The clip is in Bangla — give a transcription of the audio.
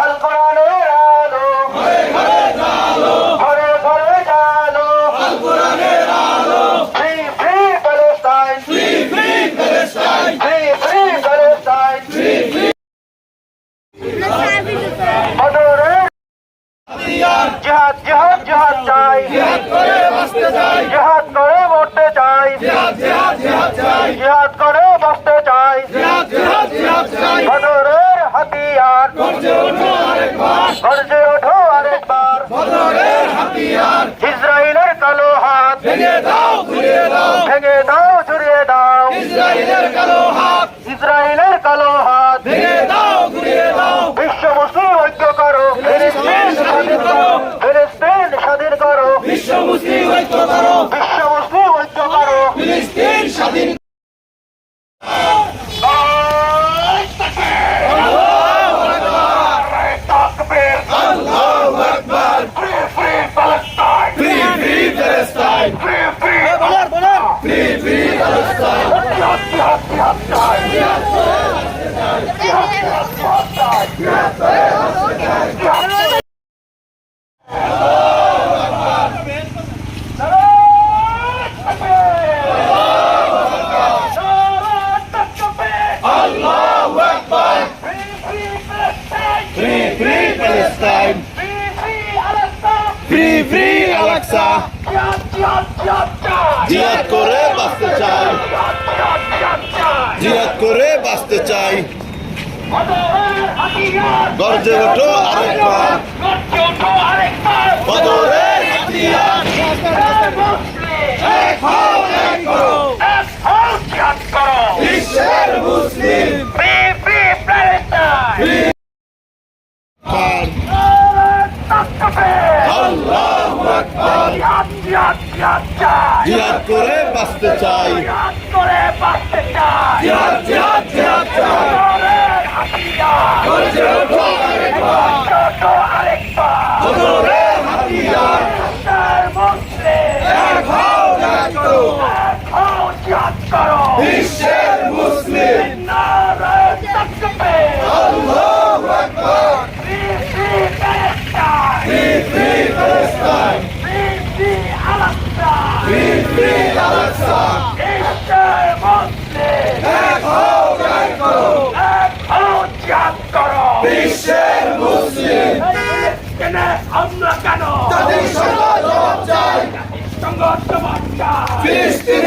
আল কোরআনের আলো ঘরে ঘরে জালো free free Palestine free free Palestine বদরের জিহাদ জিহাদ জিহাদ চাই জিহাদ করে মরতে চাই জিহাদ করে বাঁচতে চাই বদরের হাতিয়ার গর্জে ওঠো আরেকবার ইসরায়েলের কালো হাত ভেঙে দাও ঝুরিয়ে দাও ইসরায়েলের কালো হাত বিশ্ব মুসলিম ঐক্য করো ফিলিস্তিন স্বাধীন করো ফিলিস্তিন স্বাধীন করো বিশ্ব মুসলিম ঐক্য করো বিশ্ব মুসলিম ঐক্য করো ফিলিস্তিন স্বাধীন আল্লাহু আকবার free free Palestine free free Palestine free free Palestine আল্লাহু আকবার free free Palestine free free জিহাদ করে বাঁচতে চাই জিহাদ করে বাঁচতে চাই গর্জে ওঠো আরেকবার বদরের হাতিয়ার এক হও এক করো বিশ্বের মুসলিম পার আল্লাহু আকবার জিহাদ করে বাঁচতে চাই। জিহাদ জিহাদ জিহাদ চাই। গর্জে ওঠো বিশ্বের মুসলিম। আমরা কেন? জাতিসংঘ জবাব চাই। হামলা কেন নারায়